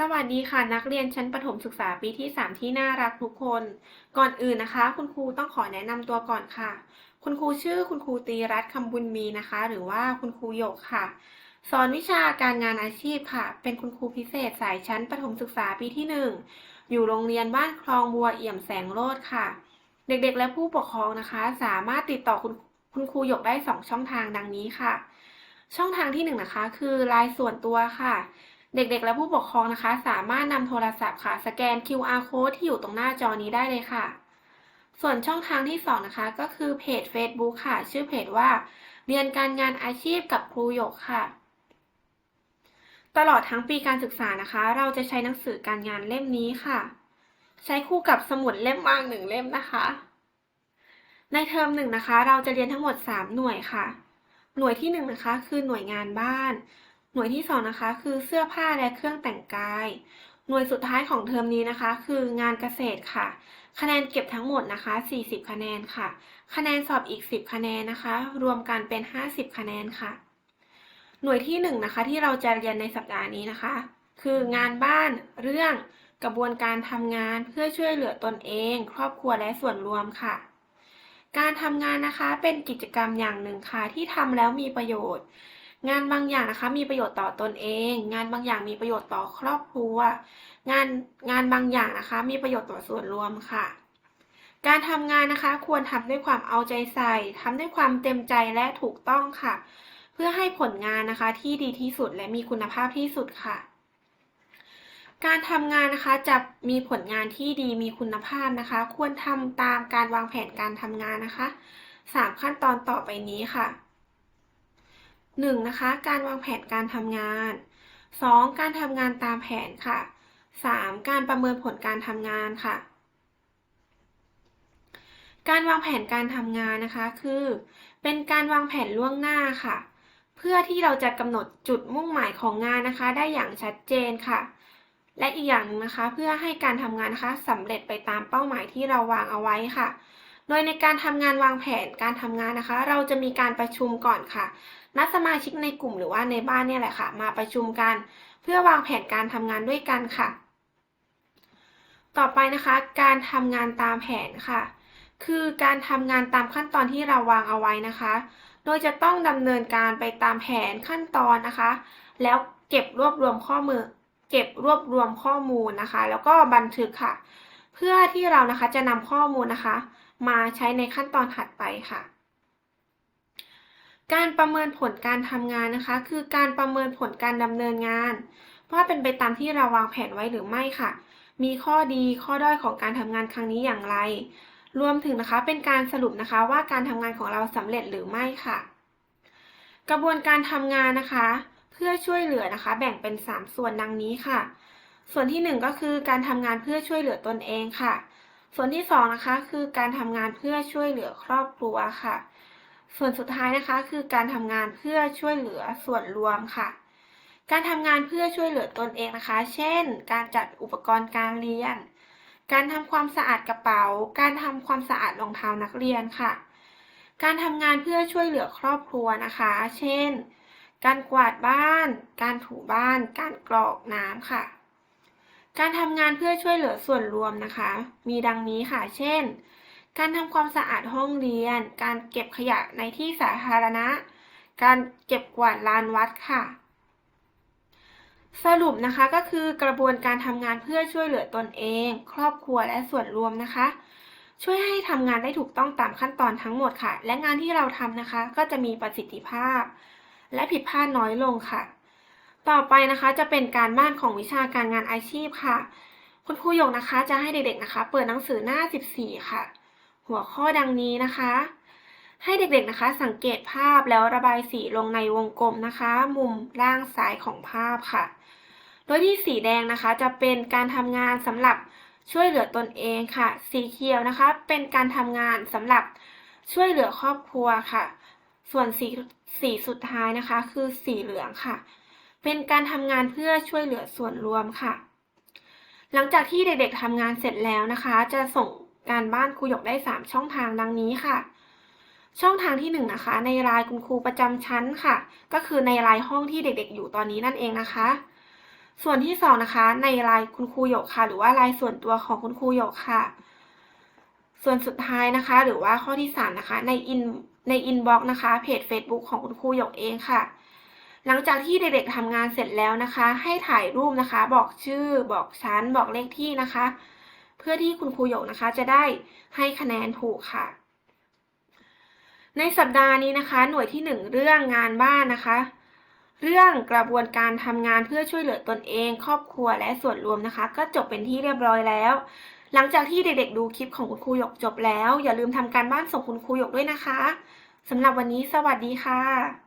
สวัสดีค่ะนักเรียนชั้นประถมศึกษาปีที่ 3 ที่น่ารักทุกคน ก่อนอื่นนะคะ คุณครูต้องขอแนะนำตัวก่อนค่ะ คุณครูชื่อคุณครูตีรัตน์คำบุญมีนะคะ หรือว่าคุณครูหยกค่ะ สอนวิชาการงานอาชีพค่ะ เป็นคุณครูพิเศษสายชั้นประถมศึกษาปีที่ 1 อยู่โรงเรียนบ้านคลองบัวเอี่ยมแสงโรดค่ะ เด็กๆ และผู้ปกครองนะคะ สามารถติดต่อคุณคุณครูหยกได้ 2 ช่องทางดังนี้ค่ะ ช่องทางที่1นงนะคะคือไลน์ส่วนตัวค่ะ เด็กๆ และผู้ปกครองนะคะ สามารถนำโทรศัพท์ค่ะ สแกน QR code ที่อยู่ตรงหน้าจอนี้ได้เลยค่ะ ส่วนช่องทางที่ 2 นะคะ ก็คือเพจ Facebook ค่ะ ชื่อเพจว่า เรียนการงานอาชีพกับครูหยกค่ะ ตลอดทั้งปีการศึกษานะคะ เราจะใช้หนังสือการงานเล่มนี้ค่ะ ใช้คู่กับสมุดเล่มว่างหนึ่งเล่มนะคะ ในเทอมหนึ่งนะคะ เราจะเรียนทั้งหมด 3 หน่วยค่ะ หน่วยที่1นงนะคะคือหน่วยงานบ้าน หน่วยที่2นะคะคือเสื้อผ้าและเครื่องแต่งกาย หน่วยสุดท้ายของเทอมนี้นะคะ คืองานเกษตรค่ะ คะแนนเก็บทั้งหมดนะคะ 40 คะแนนค่ะ คะแนนสอบอีก 10 คะแนนนะคะ รวมกันเป็น 50 คะแนนค่ะ หน่วยที่1นงนะคะที่เราจะเรียนในสัปดาห์นี้นะคะ คืองานบ้านเรื่องกระบวนการทำงานเพื่อช่วยเหลือตนเอง ครอบครัวและส่วนรวมค่ะการทำงานนะคะเป็นกิจกรรมอย่างหนึ่งค่ะที่ทำแล้วมีประโยชน์ งานบางอย่างนะคะมีประโยชน์ต่อตนเอง งานบางอย่างมีประโยชน์ต่อครอบครัว งานงานบางอย่างนะคะมีประโยชน์ต่อส่วนรวมค่ะ การทำงานนะคะควรทำด้วยความเอาใจใส่ทำด้วยความเต็มใจและถูกต้องค่ะ เพื่อให้ผลงานนะคะที่ดีที่สุดและมีคุณภาพที่สุดค่ะการทำงานนะคะจะมีผลงานที่ดีมีคุณภาพนะคะ ควรทำตามการวางแผนการทำงานนะคะสามขั้นตอนต่อไปนี้ค่ะ หนึ่งนะคะ การวางแผนการทำงานสองการทำงานตามแผนค่ะสามการประเมินผลการทำงานค่ะ การวางแผนการทำงานนะคะคือ เป็นการวางแผนล่วงหน้าค่ะ เพื่อที่เราจะกำหนดจุดมุ่งหมายของงานนะคะ ได้อย่างชัดเจนค่ะ และอีกอย่างหนึ่งนะคะ เพื่อให้การทำงานนะคะสำเร็จไปตามเป้าหมายที่เราวางเอาไว้ค่ะ โดยในการทำงานวางแผนการทำงานนะคะ เราจะมีการประชุมก่อนค่ะ นัดสมาชิกในกลุ่มหรือว่าในบ้านเนี่ยแหละค่ะ มาประชุมกัน เพื่อวางแผนการทำงานด้วยกันค่ะ ต่อไปนะคะ การทำงานตามแผนค่ะ คือการทำงานตามขั้นตอนที่เราวางเอาไว้นะคะ โดยจะต้องดำเนินการไปตามแผนขั้นตอนนะคะ แล้วเก็บรวบรวมข้อมูลเก็บรวบรวมข้อมูลนะคะ แล้วก็บันทึกค่ะ เพื่อที่เรานะคะจะนำข้อมูลนะคะ มาใช้ในขั้นตอนถัดไปค่ะ การประเมินผลการทำงานนะคะ คือการประเมินผลการดำเนินงาน ว่าเป็นไปตามที่เราวางแผนไว้หรือไม่ค่ะ มีข้อดีข้อด้อยของการทำงานครั้งนี้อย่างไร รวมถึงนะคะเป็นการสรุปนะคะว่าการทำงานของเราสำเร็จหรือไม่ค่ะ กระบวนการทำงานนะคะ เพื่อช่วยเหลือนะคะ แบ่งเป็น 3 ส่วนดังนี้ค่ะ ส่วนที่ 1 ก็คือการทำงานเพื่อช่วยเหลือตนเองค่ะ ส่วนที่2นะคะคือการทำงานเพื่อช่วยเหลือครอบครัวค่ะ ส่วนสุดท้ายนะคะคือการทำงานเพื่อช่วยเหลือส่วนรวมค่ะ การทำงานเพื่อช่วยเหลือตนเองนะคะ เช่น การจัดอุปกรณ์การเรียน การทำความสะอาดกระเป๋า การทำความสะอาดรองเท้านักเรียนค่ะ การทำงานเพื่อช่วยเหลือครอบครัวนะคะ เช่น การกวาดบ้าน การถูบ้าน การกรอกน้ำค่ะ การทำงานเพื่อช่วยเหลือส่วนรวมนะคะ มีดังนี้ค่ะ เช่น การทำความสะอาดห้องเรียน การเก็บขยะในที่สาธารณะ การเก็บกวาดลานวัดค่ะ สรุปนะคะก็คือกระบวนการทำงานเพื่อช่วยเหลือตนเอง ครอบครัวและส่วนรวมนะคะ ช่วยให้ทำงานได้ถูกต้องตามขั้นตอนทั้งหมดค่ะ และงานที่เราทำนะคะ ก็จะมีประสิทธิภาพ และผิดพลาดน้อยลงค่ะ ต่อไปนะคะจะเป็นการบ้านของวิชาการงานอาชีพค่ะ คุณครูหยกนะคะจะให้เด็กๆนะคะ เปิดหนังสือหน้า 14 ค่ะ หัวข้อดังนี้นะคะ ให้เด็กๆนะคะ สังเกตภาพแล้วระบายสีลงในวงกลมนะคะ มุมล่างซ้ายของภาพค่ะ โดยที่สีแดงนะคะจะเป็นการทำงานสำหรับช่วยเหลือตนเองค่ะ สีเขียวนะคะ เป็นการทำงานสำหรับช่วยเหลือครอบครัวค่ะ ส่วนสีสีสุดท้ายนะคะ คือสีเหลืองค่ะ เป็นการทำงานเพื่อช่วยเหลือส่วนรวมค่ะ หลังจากที่เด็กๆทำงานเสร็จแล้วนะคะ จะส่งการบ้านครูหยกได้ 3 ช่องทางดังนี้ค่ะ ช่องทางที่1นงนะคะ ในไลน์คุณครูประจำชั้นค่ะ ก็คือในไลน์ห้องที่เด็กๆ อยู่ตอนนี้นั่นเองนะคะ ส่วนที่สองนะคะ ในไลน์คุณครูหยกค่ะ หรือว่าไลน์ส่วนตัวของคุณครูหยกค่ะ ส่วนสุดท้ายนะคะ หรือว่าข้อที่สามนะคะ ในอินในอินบ็อกนะคะ เพจ Facebook ของคุณครูหยกเองค่ะ หลังจากที่เด็กๆทำงานเสร็จแล้วนะคะ ให้ถ่ายรูปนะคะ บอกชื่อ บอกชั้น บอกเลขที่นะคะ เพื่อที่คุณครูหยกนะคะจะได้ให้คะแนนถูกค่ะ ในสัปดาห์นี้นะคะ หน่วยที่หนึ่งเรื่องงานบ้านนะคะ เรื่องกระบวนการทำงานเพื่อช่วยเหลือตนเอง ครอบครัวและส่วนรวมนะคะ ก็จบเป็นที่เรียบร้อยแล้ว หลังจากที่เด็กๆ ดูคลิปของคุณครูหยกจบแล้ว อย่าลืมทำการบ้านส่งคุณครูหยกด้วยนะคะสำหรับวันนี้สวัสดีค่ะ